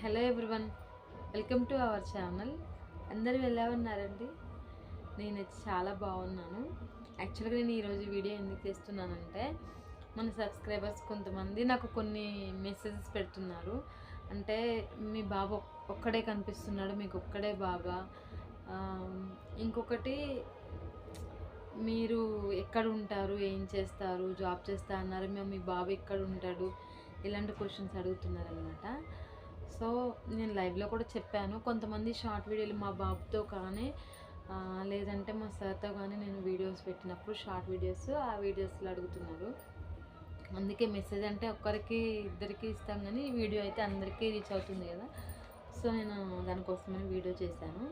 Hello everyone welcome to our channel. అందరూ ఎలా ఉన్నారండి? నేను చాలా బాగున్నాను. యాక్చువల్గా నేను ఈరోజు వీడియో ఎందుకు చేస్తున్నానంటే మన సబ్స్క్రైబర్స్ కొంతమంది నాకు కొన్ని మెసేజెస్ పెడుతున్నారు. అంటే మీ బాబు ఒక్కడే కనిపిస్తున్నాడు మీకు ఒక్కడే బాబా ఇంకొకటి మీరు ఎక్కడ ఉంటారు ఏం చేస్తారు జాబ్ చేస్తా అన్నారు మేము మీ బాబు ఎక్కడ ఉంటాడు ఇలాంటి క్వశ్చన్స్ అడుగుతున్నారు అనమాట సో నేను లైవ్లో కూడా చెప్పాను. కొంతమంది షార్ట్ వీడియోలు మా బాబుతో కానీ లేదంటే మా సార్తో కానీ నేను వీడియోస్ పెట్టినప్పుడు షార్ట్ వీడియోస్ ఆ వీడియోస్లో అడుగుతున్నారు. అందుకే మెసేజ్ అంటే ఒక్కరికి ఇద్దరికి ఇస్తాం కానీ ఈ వీడియో అయితే అందరికీ రీచ్ అవుతుంది కదా. సో నేను దానికోసమని వీడియో చేశాను.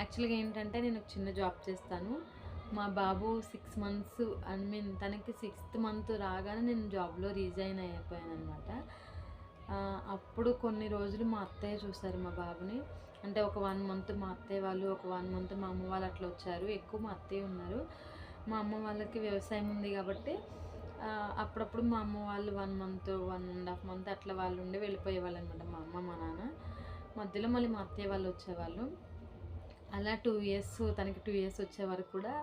యాక్చువల్గా ఏంటంటే నేను ఒక చిన్న జాబ్ చేస్తాను. మా బాబు సిక్స్ మంత్స్ ఐ మీన్ తనకి సిక్స్త్ మంత్ రాగానే నేను జాబ్లో రిజైన్ అయిపోయాను అనమాట అప్పుడు కొన్ని రోజులు మా అత్తయ్య చూశారు మా బాబుని. అంటే ఒక వన్ మంత్ మా అత్తయ్య వాళ్ళు ఒక వన్ మంత్ మా అమ్మ వాళ్ళు అట్లా వచ్చారు. ఎక్కువ మా అత్తయ్య ఉన్నారు. మా అమ్మ వాళ్ళకి వ్యవసాయం ఉంది కాబట్టి అప్పుడప్పుడు మా అమ్మ వాళ్ళు one month one and half month అట్లా వాళ్ళు ఉండి వెళ్ళిపోయేవాళ్ళు అనమాట మా అమ్మ మా నాన్న. మధ్యలో మళ్ళీ మా అత్తయ్య వాళ్ళు వచ్చేవాళ్ళు. అలా టూ ఇయర్స్ తనకి టూ ఇయర్స్ వచ్చే వరకు కూడా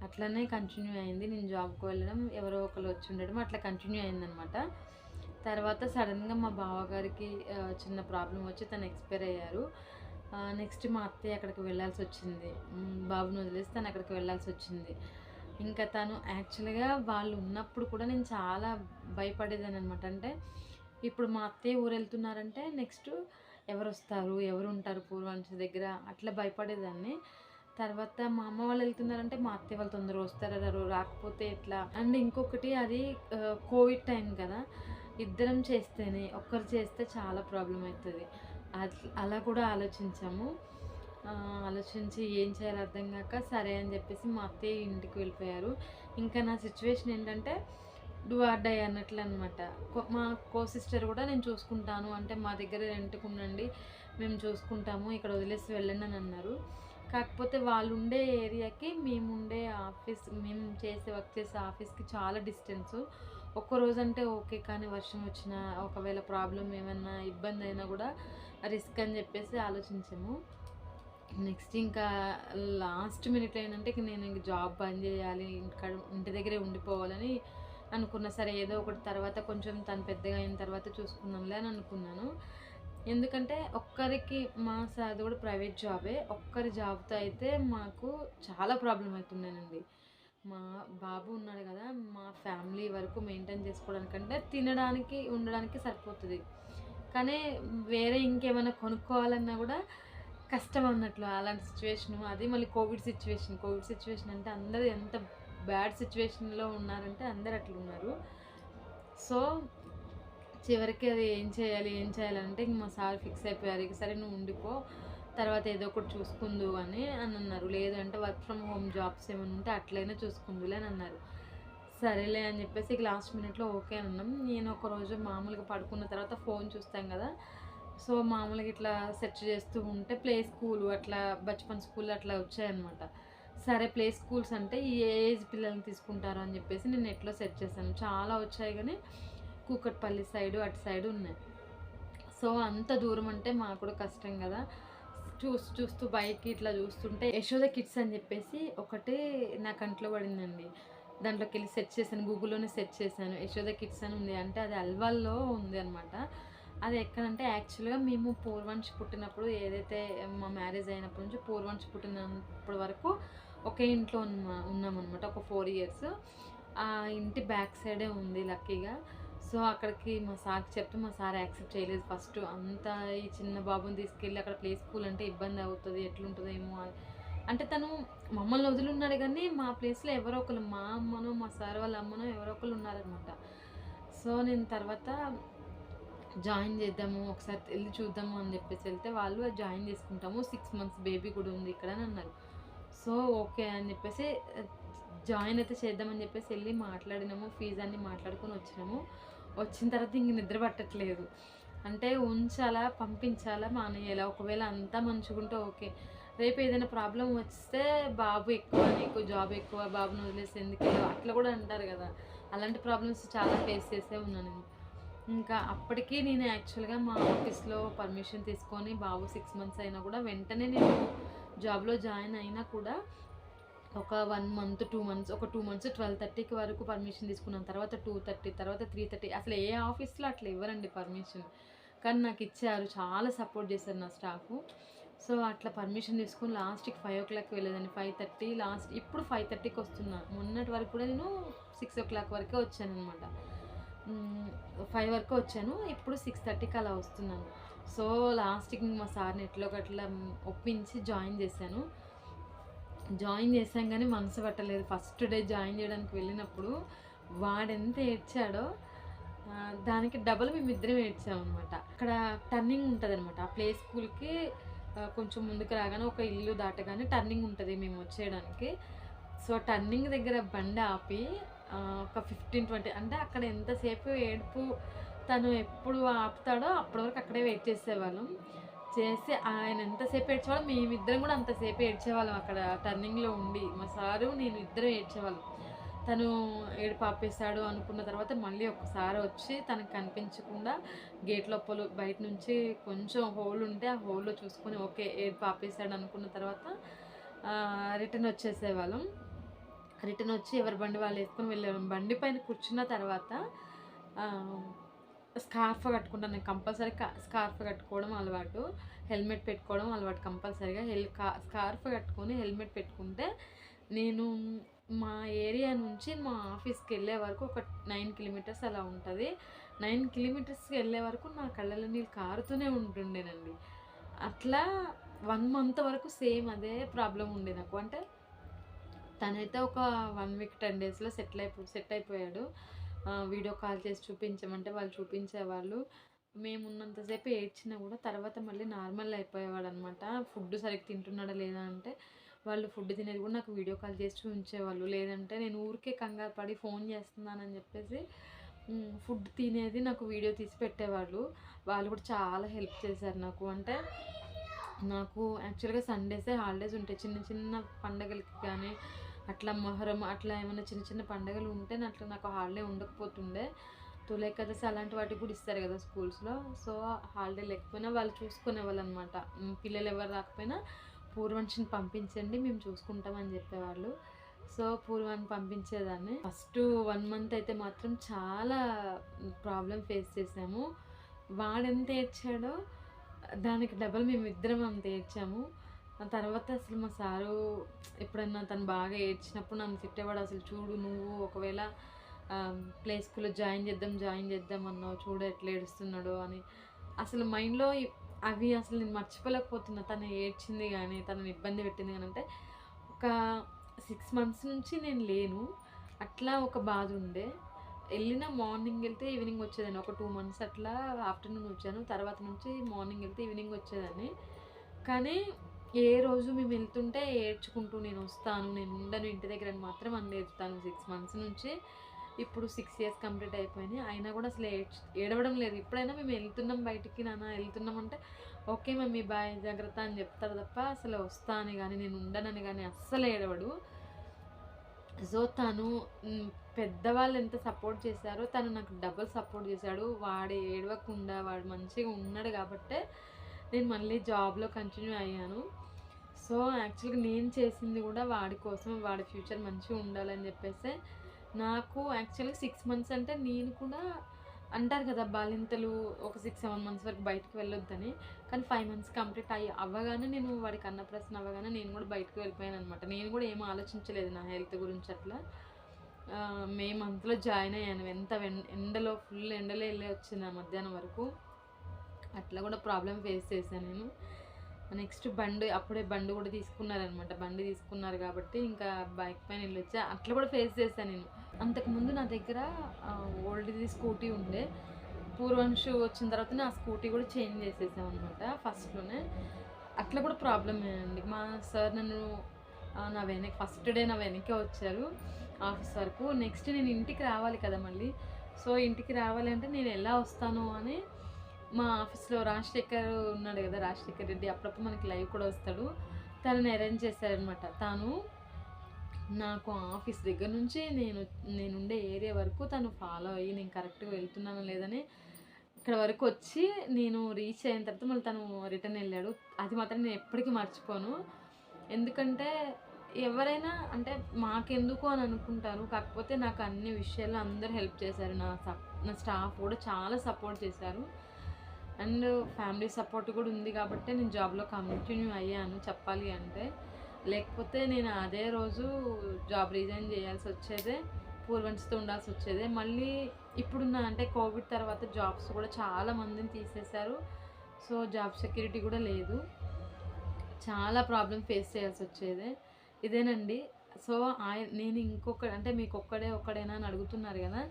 అట్లనే కంటిన్యూ అయింది. నేను జాబ్కి వెళ్ళడం ఎవరో ఒకరు వచ్చి ఉండడం అట్లా కంటిన్యూ అయిందనమాట తర్వాత సడన్గా మా బావగారికి చిన్న ప్రాబ్లం వచ్చి తను ఎక్స్పైర్ అయ్యారు. నెక్స్ట్ మా అత్తయ్య అక్కడికి వెళ్ళాల్సి వచ్చింది. బాబుని వదిలేసి తను అక్కడికి వెళ్ళాల్సి వచ్చింది. ఇంకా తను యాక్చువల్గా వాళ్ళు ఉన్నప్పుడు కూడా నేను చాలా భయపడేదాన్ని అనమాట అంటే ఇప్పుడు మా అత్తయ్య ఊరు వెళ్తున్నారంటే నెక్స్ట్ ఎవరు వస్తారు ఎవరు ఉంటారు పూర్వాంశ దగ్గర అట్లా భయపడేదాన్ని. తర్వాత మా అమ్మ వాళ్ళు వెళ్తున్నారంటే మా అత్తయ్య వాళ్ళు తొందరగా వస్తారు రాకపోతే ఎట్లా? అండ్ ఇంకొకటి అది కోవిడ్ టైం కదా. ఇద్దరం చేస్తేనే ఒక్కరు చేస్తే చాలా ప్రాబ్లం అవుతుంది అలా కూడా ఆలోచించాము. ఆలోచించి ఏం చేయాలో అర్థం కాక సరే అని చెప్పేసి మా అత్తయ్య ఇంటికి వెళ్ళిపోయారు. ఇంకా నా సిచ్యువేషన్ ఏంటంటే డూ ఆర్ డై అన్నట్లు అనమాట మా కో సిస్టర్ కూడా నేను చూసుకుంటాను. అంటే మా దగ్గర రెంట్కి ఉండండి మేము చూసుకుంటాము ఇక్కడ వదిలేసి వెళ్ళండి అని అన్నారు. కాకపోతే వాళ్ళు ఉండే ఏరియాకి మేము ఉండే ఆఫీస్ మేము చేసే వర్క్ చేసే ఆఫీస్కి చాలా డిస్టెన్స్. ఒక్క రోజు అంటే ఓకే కానీ వర్షం వచ్చినా ఒకవేళ ప్రాబ్లం ఏమైనా ఇబ్బంది అయినా కూడా రిస్క్ అని చెప్పేసి ఆలోచించాము. నెక్స్ట్ ఇంకా లాస్ట్ మినిట్ ఏంటంటే నేను ఇంక జాబ్ బంద్ చేయాలి ఇక్కడ ఇంటి దగ్గరే ఉండిపోవాలని అనుకున్నా. సరే ఏదో ఒకటి తర్వాత కొంచెం తను పెద్దగా అయిన తర్వాత చూసుకుందాంలే అని అనుకున్నాను. ఎందుకంటే ఒక్కరికి మా సార్ది కూడా ప్రైవేట్ జాబే. ఒక్కరి జాబ్తో అయితే మాకు చాలా ప్రాబ్లం అవుతున్నానండి మా బాబు ఉన్నాడు కదా మా ఫ్యామిలీ వరకు మెయింటైన్ చేసుకోవడానికంటే తినడానికి ఉండడానికి సరిపోతుంది. కానీ వేరే ఇంకేమైనా కొనుక్కోవాలన్నా కూడా కష్టం అన్నట్లు అలాంటి సిచ్యువేషన్ అది మళ్ళీ కోవిడ్ సిచ్యువేషన్. కోవిడ్ సిచ్యువేషన్ అంటే అందరూ ఎంత బ్యాడ్ సిచ్యువేషన్లో ఉన్నారంటే అందరు అట్లా ఉన్నారు సో చివరికి అది ఏం చేయాలి ఏం చేయాలంటే ఇంక మా సార్ ఫిక్స్ అయిపోయారు. ఇక సరే నువ్వు ఉండిపో తర్వాత ఏదో ఒకటి చూసుకుందు అని అని అన్నారు. లేదంటే వర్క్ ఫ్రమ్ హోమ్ జాబ్స్ ఏమైనా ఉంటే అట్లయినా చూసుకుందులే అని అన్నారు. సరేలే అని చెప్పేసి ఇక లాస్ట్ మినిట్లో ఓకే అని అన్నాం. నేను ఒక రోజు మామూలుగా పడుకున్న తర్వాత ఫోన్ చూస్తాం కదా. సో మామూలుగా ఇట్లా సెర్చ్ చేస్తూ ఉంటే ప్లే స్కూల్ అట్లా బచ్పన్ స్కూల్ అట్లా వచ్చాయన్నమాట. సరే ప్లే స్కూల్స్ అంటే ఈ ఏజ్ పిల్లల్ని తీసుకుంటారు అని చెప్పేసి నేను నెట్లో సెర్చ్ చేశాను. చాలా వచ్చాయి కానీ కూకట్పల్లి సైడు అటు సైడు ఉన్నాయి. సో అంత దూరం అంటే మాకు కూడా కష్టం కదా. చూస్తూ చూస్తూ బైక్ ఇట్లా చూస్తుంటే యశోద కిడ్స్ అని చెప్పేసి ఒకటి నా కంట్లో పడిందండి. దాంట్లోకి వెళ్ళి సెర్చ్ చేశాను గూగుల్లోనే సెర్చ్ చేశాను. యశోద కిడ్స్ అని ఉంది అంటే అది అల్వాల్లో ఉంది అనమాట అది ఎక్కడంటే యాక్చువల్గా మేము పూర్వంశ్ పుట్టినప్పుడు ఏదైతే మా మ్యారేజ్ అయినప్పటి నుంచి పూర్వంశ్ పుట్టినప్పటి వరకు ఒకే ఇంట్లో ఉన్న ఉన్నామన్నమాట ఒక ఫోర్ ఇయర్స్. ఆ ఇంటి బ్యాక్ సైడే ఉంది లక్కీగా. సో అక్కడికి మా సార్కి చెప్తే మా సార్ యాక్సెప్ట్ చేయలేదు. ఫస్ట్ అంత ఈ చిన్న బాబుని తీసుకెళ్ళి అక్కడ ప్లే స్కూల్ అంటే ఇబ్బంది అవుతుంది ఎట్లుంటుందేమో అని. అంటే తను మమ్మల్ని వదిలిన్నాడు కానీ మా ప్లేస్లో ఎవరో ఒకరు మా అమ్మనో మా సార్ వాళ్ళ అమ్మనో ఎవరో ఒకరు ఉన్నారనమాట సో నేను తర్వాత జాయిన్ చేద్దాము ఒకసారి వెళ్ళి చూద్దాము అని చెప్పేసి వెళ్తే వాళ్ళు జాయిన్ చేసుకుంటాము. సిక్స్ మంత్స్ బేబీ కూడా ఉంది ఇక్కడ అని అన్నారు. సో ఓకే అని చెప్పేసి జాయిన్ అయితే చేద్దామని చెప్పేసి వెళ్ళి మాట్లాడినాము ఫీజు అన్ని మాట్లాడుకొని వచ్చినాము. వచ్చిన తర్వాత ఇంక నిద్ర పట్టట్లేదు. అంటే ఉంచాలా పంపించాలా మానేయాలా? ఒకవేళ అంతా మంచుకుంటే ఓకే. రేపు ఏదైనా ప్రాబ్లం వస్తే బాబు ఎక్కువ నీకు జాబ్ ఎక్కువ బాబుని వదిలేసి ఎందుకు అట్లా కూడా అంటారు కదా. అలాంటి ప్రాబ్లమ్స్ చాలా ఫేస్ చేసే ఉన్నాను నేను. ఇంకా అప్పటికీ నేను యాక్చువల్గా మా ఆఫీస్లో పర్మిషన్ తీసుకొని బాబు సిక్స్ మంత్స్ అయినా కూడా వెంటనే నేను జాబ్లో జాయిన్ అయినా కూడా ఒక వన్ మంత్ టూ మంత్స్ ఒక టూ మంత్స్ ట్వెల్వ్ థర్టీకి వరకు పర్మిషన్ తీసుకున్నాను తర్వాత టూ థర్టీ తర్వాత త్రీ థర్టీ. అసలు ఏ ఆఫీస్లో అట్లా ఇవ్వరండి పర్మిషన్. కానీ నాకు ఇచ్చారు. చాలా సపోర్ట్ చేశారు నా స్టాఫ్. సో అట్లా పర్మిషన్ తీసుకుని లాస్ట్కి ఫైవ్ ఓ క్లాక్ వెళ్ళేదాన్ని. ఫైవ్ థర్టీ లాస్ట్ ఇప్పుడు ఫైవ్ థర్టీకి వస్తున్నా. మొన్నటి వరకు కూడా నేను సిక్స్ ఓ క్లాక్ వరకే వచ్చాను అనమాట ఫైవ్ వరకు వచ్చాను. ఇప్పుడు సిక్స్ థర్టీకి అలా వస్తున్నాను. సో లాస్ట్కి మా సార్ని ఎట్లో గట్లా ఒప్పించి జాయిన్ చేశాను. జాయిన్ చేశాం కానీ మనసు పట్టలేదు. ఫస్ట్ డే జాయిన్ చేయడానికి వెళ్ళినప్పుడు వాడెంత ఏడ్చాడో దానికి డబల్ మేము ఇద్దరం ఏడ్చామన్నమాట. అక్కడ టర్నింగ్ ఉంటుంది అనమాట ఆ ప్లే స్కూల్కి కొంచెం ముందుకు రాగానే ఒక ఇల్లు దాటగానే టర్నింగ్ ఉంటుంది మేము వచ్చేయడానికి. సో టర్నింగ్ దగ్గర బండి ఆపి ఒక ఫిఫ్టీన్ ట్వంటీ అంటే అక్కడ ఎంతసేపు ఏడుపు తను ఎప్పుడు ఆపుతాడో అప్పటివరకు అక్కడే వెయిట్ చేసేవాళ్ళం. చేసి ఆయన ఎంతసేపు ఏడ్చేవాళ్ళం? మేమిద్దరం కూడా అంతసేపు ఏడ్చేవాళ్ళం అక్కడ టర్నింగ్లో ఉండి. మా సారు నేను ఇద్దరం ఏడ్చేవాళ్ళం. తను ఏడుపు ఆపేశాడు అనుకున్న తర్వాత మళ్ళీ ఒకసారి వచ్చి తనకు కనిపించకుండా గేట్ లోపల బయట నుంచి కొంచెం హోల్ ఉంటే ఆ హోల్లో చూసుకొని ఓకే ఏడుపు ఆపేశాడు అనుకున్న తర్వాత రిటర్న్ వచ్చేసేవాళ్ళం. రిటర్న్ వచ్చి ఎవరి బండి వాళ్ళు వేసుకొని వెళ్ళేవాళ్ళం. బండి పైన కూర్చున్న తర్వాత స్కార్ఫ్ కట్టుకుంటాను నేను కంపల్సరీ స్కార్ఫ్ కట్టుకోవడం అలవాటు. హెల్మెట్ పెట్టుకోవడం అలవాటు కంపల్సరీగా. హెల్ స్కార్ఫ్ కట్టుకొని హెల్మెట్ పెట్టుకుంటే నేను మా ఏరియా నుంచి మా ఆఫీస్కి వెళ్ళే వరకు ఒక నైన్ కిలోమీటర్స్ అలా ఉంటుంది. నైన్ కిలోమీటర్స్కి వెళ్ళే వరకు నా కళ్ళలో నీళ్ళు కారుతూనే ఉంటుండేనండి. అట్లా వన్ మంత్ వరకు సేమ్ అదే ప్రాబ్లం ఉండే నాకు. అంటే తనైతే ఒక వన్ వీక్ టెన్ డేస్లో సెటిల్ అయిపో సెట్ అయిపోయాడు. వీడియో కాల్ చేసి చూపించమంటే వాళ్ళు చూపించేవాళ్ళు. మేము ఉన్నంతసేపు ఏడ్చినా కూడా తర్వాత మళ్ళీ నార్మల్ అయిపోయేవాడు అనమాట ఫుడ్ సరిగ్గా తింటున్నాడా లేదా అంటే వాళ్ళు ఫుడ్ తినేది కూడా నాకు వీడియో కాల్ చేసి చూపించేవాళ్ళు. లేదంటే నేను ఊరికే కంగారు పడి ఫోన్ చేస్తున్నానని చెప్పేసి ఫుడ్ తినేది నాకు వీడియో తీసి పెట్టేవాళ్ళు. వాళ్ళు కూడా చాలా హెల్ప్ చేశారు నాకు. అంటే నాకు యాక్చువల్గా సండేసే హాలిడేస్ ఉంటాయి. చిన్న చిన్న పండగలకి కానీ అట్లా మొహరం అట్లా ఏమైనా చిన్న చిన్న పండగలు ఉంటే అట్లా నాకు హాలిడే ఉండకపోతుండే. తులే ఏకాదశి అలాంటి వాటికి కూడా ఇస్తారు కదా స్కూల్స్లో సో హాలిడే లేకపోయినా వాళ్ళు చూసుకునేవాళ్ళు అనమాట పిల్లలు ఎవరు రాకపోయినా పూర్వంశిని పంపించండి మేము చూసుకుంటామని చెప్పేవాళ్ళు. సో పూర్వాన్ని పంపించేదాన్ని. ఫస్ట్ వన్ మంత్ అయితే మాత్రం చాలా ప్రాబ్లం ఫేస్ చేసాము. వాడెంత ఏడ్చాడో దానికి డబల్ మేము ఇద్దరం అంత ఏడ్చాము. తర్వాత అసలు మా సారు ఎప్పుడన్నా తను బాగా ఏడ్చినప్పుడు నన్ను తిట్టేవాడు అసలు చూడు నువ్వు ఒకవేళ ప్లే స్కూల్లో జాయిన్ చేద్దాం జాయిన్ చేద్దాం అన్నావు చూడు ఎట్లా ఏడుస్తున్నాడో అని. అసలు మైండ్లో అవి అసలు నేను మర్చిపోలేకపోతున్నా. తను ఏడ్చింది కానీ తనని ఇబ్బంది పెట్టింది కానీ అంటే ఒక సిక్స్ మంత్స్ నుంచి నేను లేను. అట్లా ఒక బాధ ఉండే. వెళ్ళిన మార్నింగ్ వెళ్తే ఈవినింగ్ వచ్చేదాన్ని. ఒక టూ మంత్స్ అట్లా ఆఫ్టర్నూన్ వచ్చాను. తర్వాత నుంచి మార్నింగ్ వెళ్తే ఈవినింగ్ వచ్చేదాన్ని. కానీ ఏ రోజు మేము వెళ్తుంటే ఏడ్చుకుంటూ నేను వస్తాను నేను ఉండను ఇంటి దగ్గర అని మాత్రం అనేది తను సిక్స్ మంత్స్ నుంచి ఇప్పుడు సిక్స్ ఇయర్స్ కంప్లీట్ అయిపోయినాయి. అయినా కూడా అసలు ఏడ్చ ఏడవడం లేదు. ఇప్పుడైనా మేము వెళ్తున్నాం బయటికి నాన్న వెళ్తున్నాం అంటే ఓకే మమ్మీ బాయ్ జాగ్రత్త అని చెప్తారు తప్ప అసలు వస్తా అని కానీ నేను ఉండనని కానీ అస్సలు ఏడవడు. సో తను పెద్దవాళ్ళు ఎంత సపోర్ట్ చేశారో తను నాకు డబుల్ సపోర్ట్ చేశాడు. వాడు ఏడవకుండా వాడు మంచిగా ఉన్నాడు కాబట్టే నేను మళ్ళీ జాబ్లో కంటిన్యూ అయ్యాను. సో యాక్చువల్గా నేను చేసింది కూడా వాడి కోసం వాడి ఫ్యూచర్ మంచిగా ఉండాలని చెప్పేసి నాకు యాక్చువల్గా సిక్స్ మంత్స్ అంటే నేను కూడా అంటారు కదా బాలింతలు ఒక సిక్స్ సెవెన్ మంత్స్ వరకు బయటకు వెళ్ళొద్దని. కానీ ఫైవ్ మంత్స్ కంప్లీట్ అయ్యి అవ్వగానే నేను వాడికి అన్నప్రశ్న అవ్వగానే నేను కూడా బయటకు వెళ్ళిపోయాను అనమాట నేను కూడా ఏం ఆలోచించలేదు నా హెల్త్ గురించి అట్లా. మే మంత్లో జాయిన్ అయ్యాను. ఎంత ఎండలో ఫుల్ ఎండలో వెళ్ళి వచ్చింది ఆ మధ్యాహ్నం వరకు. అట్లా కూడా ప్రాబ్లం ఫేస్ చేశాను నేను. నెక్స్ట్ బండి అప్పుడే బండి కూడా తీసుకున్నారనమాట. బండి తీసుకున్నారు కాబట్టి ఇంకా బైక్ పైన వెళ్ళొచ్చా అట్లా కూడా ఫేస్ చేశాను నేను. అంతకుముందు నా దగ్గర ఓల్డ్ది స్కూటీ ఉండే. పూర్వంశు వచ్చిన తర్వాత నా స్కూటీ కూడా చేంజ్ చేసేసాం అనమాట ఫస్ట్లోనే. అట్లా కూడా ప్రాబ్లమే అండి. మా సార్ నన్ను నా వెనక ఫస్ట్ డే నా వెనకే వచ్చారు ఆఫీస్ వరకు నెక్స్ట్ నేను ఇంటికి రావాలి కదా మళ్ళీ. సో ఇంటికి రావాలి అంటే నేను ఎలా వస్తాను అని మా ఆఫీస్లో రాజశేఖర్ ఉన్నాడు కదా రాజశేఖర్ రెడ్డి అప్పుడప్పుడు మనకి లైవ్ కూడా వస్తాడు. తనని అరేంజ్ చేశారనమాట తాను నాకు ఆఫీస్ దగ్గర నుంచి నేను నేను ఉండే ఏరియా వరకు తను ఫాలో అయ్యి నేను కరెక్ట్గా వెళ్తున్నాను లేదని ఇక్కడ వరకు వచ్చి నేను రీచ్ అయిన తర్వాత మళ్ళీ తను రిటర్న్ వెళ్ళాడు. అది మాత్రం నేను ఎప్పటికీ మర్చిపోను. ఎందుకంటే ఎవరైనా అంటే మాకెందుకు అని అనుకుంటారు. కాకపోతే నాకు అన్ని విషయాల్లో అందరూ హెల్ప్ చేశారు. నా సప్ నా స్టాఫ్ కూడా చాలా సపోర్ట్ చేశారు. అండ్ ఫ్యామిలీ సపోర్ట్ కూడా ఉంది కాబట్టి నేను జాబ్లో కంటిన్యూ అయ్యాను చెప్పాలి అంటే. లేకపోతే నేను అదే రోజు జాబ్ రిజైన్ చేయాల్సి వచ్చేదే పూర్వంచితో ఉండాల్సి వచ్చేదే. మళ్ళీ ఇప్పుడున్న అంటే కోవిడ్ తర్వాత జాబ్స్ కూడా చాలా మందిని తీసేశారు. సో జాబ్ సెక్యూరిటీ కూడా లేదు. చాలా ప్రాబ్లం ఫేస్ చేయాల్సి వచ్చేదే. ఇదేనండి. సో ఆయన నేను ఇంకొక అంటే మీకు ఒక్కడే ఒక్కడేనా అని అడుగుతున్నారు కదా.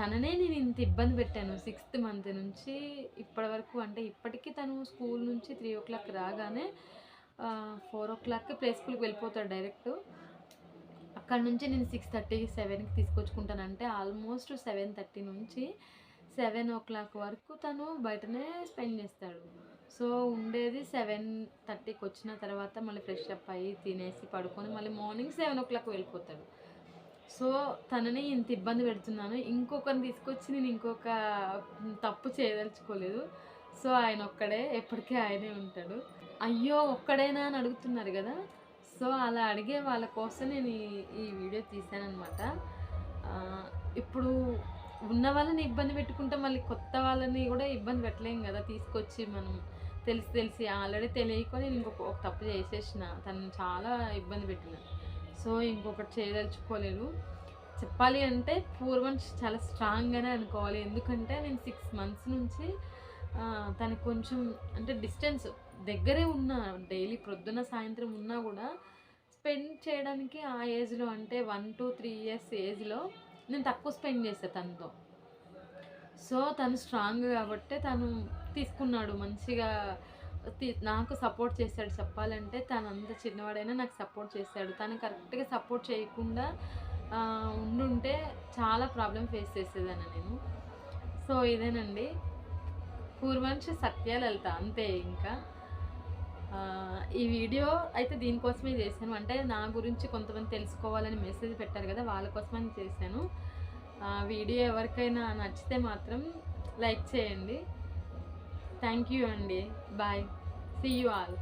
తననే నేను ఇంత ఇబ్బంది పెట్టాను. సిక్స్త్ మంత్ నుంచి ఇప్పటి వరకు అంటే ఇప్పటికీ తను స్కూల్ నుంచి త్రీ ఓ క్లాక్ రాగానే ఫోర్ ఓ క్లాక్కి ప్లే స్కూల్కి వెళ్ళిపోతాడు డైరెక్ట్. అక్కడ నుంచి నేను సిక్స్ థర్టీ సెవెన్కి తీసుకొచ్చుకుంటాను అంటే ఆల్మోస్ట్ సెవెన్ థర్టీ నుంచి సెవెన్ ఓ క్లాక్ వరకు తను బయటనే స్పెండ్ చేస్తాడు. సో ఉండేది సెవెన్ థర్టీకి వచ్చిన తర్వాత మళ్ళీ ఫ్రెష్ అప్ అయ్యి తినేసి పడుకొని మళ్ళీ మార్నింగ్ సెవెన్ ఓ క్లాక్ వెళ్ళిపోతాడు. సో తనని ఇంత ఇబ్బంది పెడుతున్నాను. ఇంకొకరిని తీసుకొచ్చి నేను ఇంకొక తప్పు చేయదలుచుకోలేదు. సో ఆయన ఒక్కడే ఎప్పటికీ ఆయనే ఉంటాడు. అయ్యో ఒక్కడేనా అని అడుగుతున్నారు కదా. సో అలా అడిగే వాళ్ళ కోసం నేను ఈ వీడియో తీసానమాట ఇప్పుడు ఉన్న వాళ్ళని ఇబ్బంది పెట్టుకుంటే మళ్ళీ కొత్త వాళ్ళని కూడా ఇబ్బంది పెట్టలేం కదా. తీసుకొచ్చి మనం తెలిసి తెలిసి ఆల్రెడీ తెలియకొని నేను ఇంకొక ఒక తప్పు చేసేసిన. తను చాలా ఇబ్బంది పెట్టినాను సో ఇంకొకటి చేయదలుచుకోలేను చెప్పాలి అంటే పూర్వం చాలా స్ట్రాంగ్గానే అనుకోవాలి. ఎందుకంటే నేను సిక్స్ మంత్స్ నుంచి ఆ, కొంచెం అంటే డిస్టెన్స్ దగ్గరే ఉన్నా డైలీ ప్రొద్దున సాయంత్రం ఉన్నా కూడా స్పెండ్ చేయడానికి ఆ ఏజ్లో అంటే వన్ టు త్రీ ఇయర్స్ ఏజ్లో నేను తక్కువ స్పెండ్ చేస్తాను తనతో. సో తను స్ట్రాంగ్ కాబట్టే తను తీసుకున్నాడు మంచిగా నాకు సపోర్ట్ చేశాడు చెప్పాలంటే. తను అంత చిన్నవాడైనా నాకు సపోర్ట్ చేశాడు. తను కరెక్ట్గా సపోర్ట్ చేయకుండా ఉండుంటే చాలా ప్రాబ్లం ఫేస్ చేసేదాన్ని నేను. సో ఇదేనండి. పూర్వంశ సత్యాలు వెళ్తా అంతే ఇంకా. ఈ వీడియో అయితే దీనికోసమే చేశాను. అంటే నా గురించి కొంతమంది తెలుసుకోవాలని మెసేజ్ పెట్టారు కదా వాళ్ళ కోసమని చేశాను. వీడియో ఎవరికైనా నచ్చితే మాత్రం లైక్ చేయండి. థ్యాంక్ యూ అండి బాయ్ సీ యూ ఆల్